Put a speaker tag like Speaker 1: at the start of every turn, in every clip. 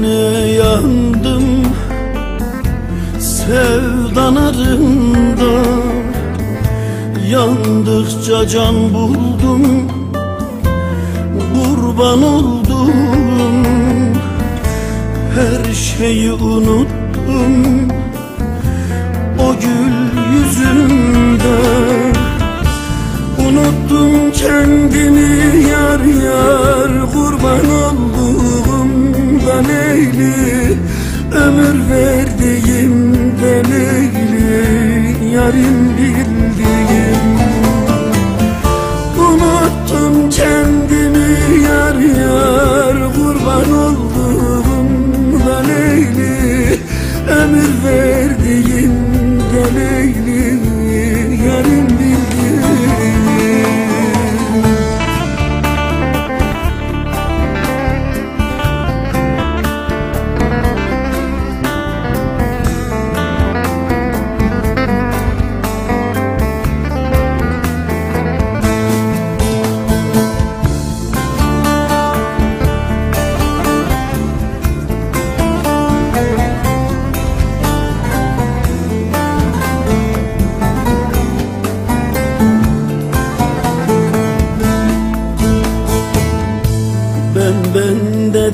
Speaker 1: Yine yandım sevdan arında. Yandıkça can buldum Kurban oldum. Her şeyi unuttum O gül yüzünde Unuttum kendimi yar yar kurban oldum da Leyli Ömür verdiğim de Leyli Yarim bildiğim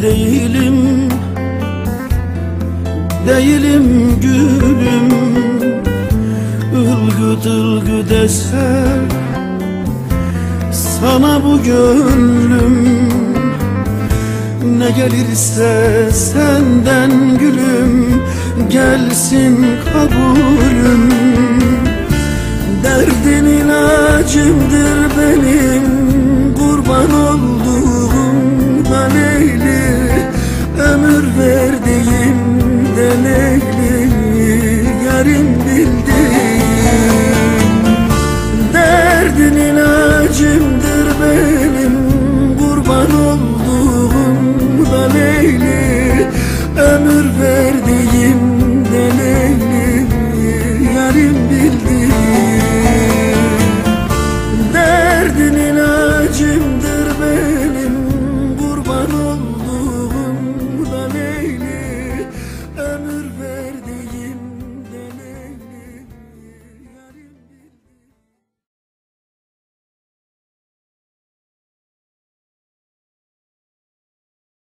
Speaker 1: değilim Değilim gülüm. Ilgıt ılgıt eser Sana bu gönlüm. Ne gelirse senden gülüm Gelsin kabulüm Yarim